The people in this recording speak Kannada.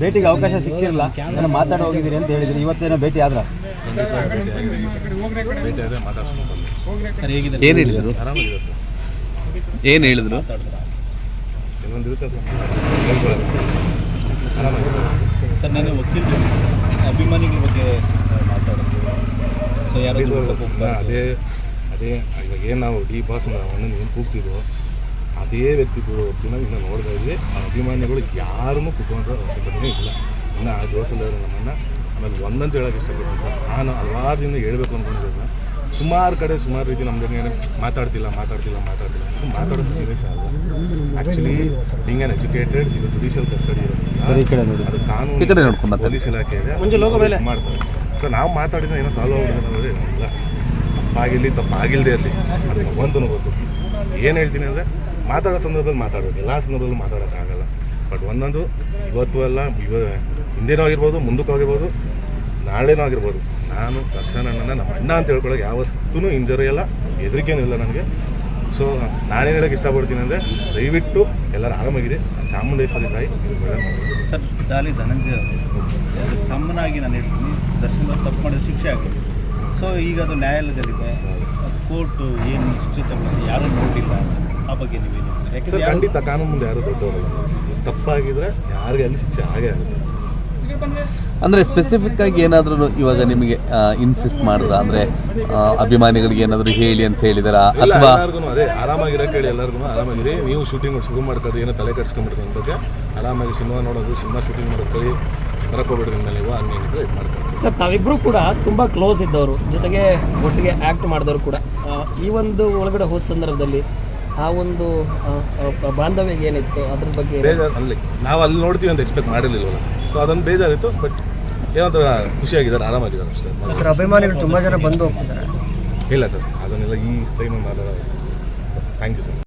ಭೇಟಿಗೆ ಅವಕಾಶ ಸಿಕ್ಕಿರಲ್ಲ ನಾನು ಮಾತಾಡಿ ಹೋಗಿದ್ದೀರಿ ಅಂತ ಹೇಳಿದ್ರಿ ಇವತ್ತೇನೋ ಭೇಟಿ ಆದ್ರ? ಏನು ಹೇಳಿದರು? ಏನು ಹೇಳಿದ್ರು? ಸರ್ ನಾನು ವಕೀಲರು ಅಭಿಮಾನಿಗಳ ಬಗ್ಗೆ ಮಾತಾಡೋದು. ಸೊ ಯಾರು ಅದೇ ಅದೇ ಇವಾಗ ಏನು ನಾವು ಡಿ ಬಾಸ್ ಅಣ್ಣನ ಏನು ಕೂಗ್ತಿದ್ವೋ ಅದೇ ವ್ಯಕ್ತಿತ್ವದ ವ್ಯಕ್ತಿನ ಇನ್ನು ನೋಡ್ತಾ ಇದ್ವಿ. ಆ ಅಭಿಮಾನಿಗಳು ಯಾರನ್ನೂ ಕುತ್ಕೊಂಡ್ರೆ ಅವಶ್ಯಕತೆ ಇಲ್ಲ. ಇನ್ನು ಆ ಜೋಡಿಸಲಿದ್ದಾರೆ ನಮ್ಮನ್ನು ಆಮೇಲೆ ಒಂದಂತ ಹೇಳೋಕೆ ಇಷ್ಟಪಡ್ತೀನಿ ಸರ್. ನಾನು ಹಲವಾರು ದಿನ ಹೇಳಬೇಕು ಅಂದ್ಕೊಂಡಿದ್ದೆ ಸುಮಾರು ಕಡೆ ಸುಮಾರು ರೀತಿ ನಮ್ಮ ಜನ ಮಾತಾಡ್ತಿಲ್ಲ ಮಾತಾಡ್ತಿಲ್ಲ ಮಾತಾಡ್ತಿಲ್ಲ ಮಾತಾಡೋ ಸನ್ನಿವೇಶ ಅಲ್ಲ. ಆ್ಯಕ್ಚುಲಿ ಹಿಂಗ್ ಎಜುಕೇಟೆಡ್ ಇದು ಜುಡಿಷಿಯಲ್ ಕಸ್ಟಡಿ ನೋಡಿ. ಅದು ಕಾನೂನು. ಪೊಲೀಸ್ ಇಲಾಖೆ ಇದೆ. ಮಾಡ್ತಾರೆ. ಸೊ ನಾವು ಮಾತಾಡಿದ್ರೆ ಏನೋ ಸಾಲ್ವ್ ಆಗೋದ್ರೆ ಇಲ್ಲ. ತಪ್ಪಾಗಿರಲಿ ತಪ್ಪಾಗಿಲ್ಲದೆ ಇರಲಿ. ಅದು ಒಂದು ಗೊತ್ತು. ಏನು ಹೇಳ್ತೀನಿ ಅಂದರೆ ಮಾತಾಡೋ ಸಂದರ್ಭದಲ್ಲಿ ಮಾತಾಡೋದು ಎಲ್ಲ ಸಂದರ್ಭದಲ್ಲಿ ಮಾತಾಡೋಕ್ಕಾಗಲ್ಲ. ಬಟ್ ಒಂದೊಂದು ಇವತ್ತು ಅಲ್ಲ ಇವ ಹಿಂದೇನೂ ಆಗಿರ್ಬೋದು ಮುಂದಕ್ಕೂ ಆಗಿರ್ಬೋದು ನಾಳೆನೂ ಆಗಿರ್ಬೋದು. ನಾನು ದರ್ಶನ್ ಅಣ್ಣನ ನಮ್ಮ ಅಣ್ಣ ಅಂತ ಹೇಳ್ಕೊಳ್ಳೋಕೆ ಯಾವತ್ತೂ ಇಂಜರಿ ಇಲ್ಲ ಹೆದರಿಕೆನೂ ಇಲ್ಲ ನನಗೆ ಸೊ ನಾನೇನು ಹೇಳೋಕೆ ಇಷ್ಟಪಡ್ತೀನಿ ಅಂದರೆ ದಯವಿಟ್ಟು ಎಲ್ಲರೂ ಆರಾಮಾಗಿದೆ ಚಾಮುಂಡೇಶ್ವರಿ ತಾಯಿ ಸರ್ ಡಾಲಿ ಧನಂಜಯ ಅವರು. ತಮ್ಮನಾಗಿ ನಾನು ಹೇಳ್ತೀನಿ ದರ್ಶನ್ ಅವ್ರು ತಪ್ಪು ಮಾಡಿದ ಶಿಕ್ಷೆ ಆಗಲಿ ಸೊ ಈಗ ಅದು ನ್ಯಾಯಾಲಯದಲ್ಲಿದೆ. ಕೋರ್ಟು ಏನು ಶಿಕ್ಷೆ ತಗೊಳ್ಳೋದು ಯಾರೂ ನೋಡಿಲ್ಲ. ಆ ಬಗ್ಗೆ ನೀವೇನು ಸರ್ ಯಾಕಂದ್ರೆ ಯಾರು ಖಂಡಿತ ಕಾನೂನು ಮುಂದೆ ಯಾರು ದೊಡ್ಡವರಲ್ಲ ಸರ್. ತಪ್ಪಾಗಿದ್ರೆ ಯಾರಿಗೆ ಅಲ್ಲಿ ಶಿಕ್ಷೆ ಆಗೇ ಆಗುತ್ತೆ. ಅಂದರೆ ಸ್ಪೆಸಿಫಿಕ್ ಆಗಿ ಏನಾದರೂ ಇವಾಗ ನಿಮಗೆ ಇನ್ಸಿಸ್ಟ್ ಮಾಡಿದ್ರ ಅಂದ್ರೆ ಅಭಿಮಾನಿಗಳಿಗೆ ಏನಾದರೂ ಹೇಳಿ ಅಂತ ಹೇಳಿದಾರ? ಇಲ್ಲ ಅಥವಾ ಎಲ್ಲರಿಗೂ ಅದೇ ಆರಾಮಾಗಿರಕ್ಕೆ ಹೇಳಿ ಎಲ್ಲರಿಗೂ ಆರಾಮಾಗಿರಿ. ನೀವು ಶೂಟಿಂಗ್ ಶುರು ಮಾಡ್ಕೊಳ್ಳಿ ಏನೋ ತಲೆ ಕೆಡ್ಸ್ಕೊಂಡ್ಬಿಡ್ರಿ ಅಂತ ಬಗ್ಗೆ. ಆರಾಮಾಗಿ ಸಿನಿಮಾ ನೋಡೋದು ಸಿನಿಮಾ ಶೂಟಿಂಗ್ ಮಾಡೋದು ಬರಕೋಬಿಡ್ರಿ ನಿಮ್ಮ ಹಂಗೆ ಹಂಗೇನಿದ್ರೆ ಇದು ಮಾಡ್ಕೊಳ್ಳಿ ಸರ್ ತಾವಿಬ್ರು ಕೂಡ ತುಂಬ ಕ್ಲೋಸ್ ಇದ್ದವರು. ಜೊತೆಗೆ ಒಟ್ಟಿಗೆ ಆ್ಯಕ್ಟ್ ಮಾಡಿದವರು ಕೂಡ. ಆ, ಈ ಒಂದು ಒಳಗಡೆ ಹೋದ ಸಂದರ್ಭದಲ್ಲಿ ಆ ಒಂದು ಬಾಂಧವ್ಯ ಏನಿತ್ತು ಅದ್ರ ಬಗ್ಗೆ ಬೇಜಾರು ಅಲ್ಲಿ ನಾವು ಅಲ್ಲಿ ನೋಡ್ತೀವಿ ಅಂತ ಎಕ್ಸ್ಪೆಕ್ಟ್ ಮಾಡಿರಲಿಲ್ಲ ಸರ್. ಸೊ ಅದೊಂದು ಬೇಜಾರಿತ್ತು ಬಟ್ ಏನಂತ ಖುಷಿಯಾಗಿದ್ದಾರೆ ಆರಾಮಾಗಿದ್ದಾರೆ ಅಷ್ಟೇ. ಸರ್ ಅಭಿಮಾನಿಗಳು ತುಂಬ ಜನ ಬಂದು ಹೋಗ್ತಿದ್ದಾರೆ. ಇಲ್ಲ ಸರ್ ಅದನ್ನೆಲ್ಲ ಈ ಸ್ಟೈಮ್ ಮಾತಾಡೋದು ಥ್ಯಾಂಕ್ ಯು ಸರ್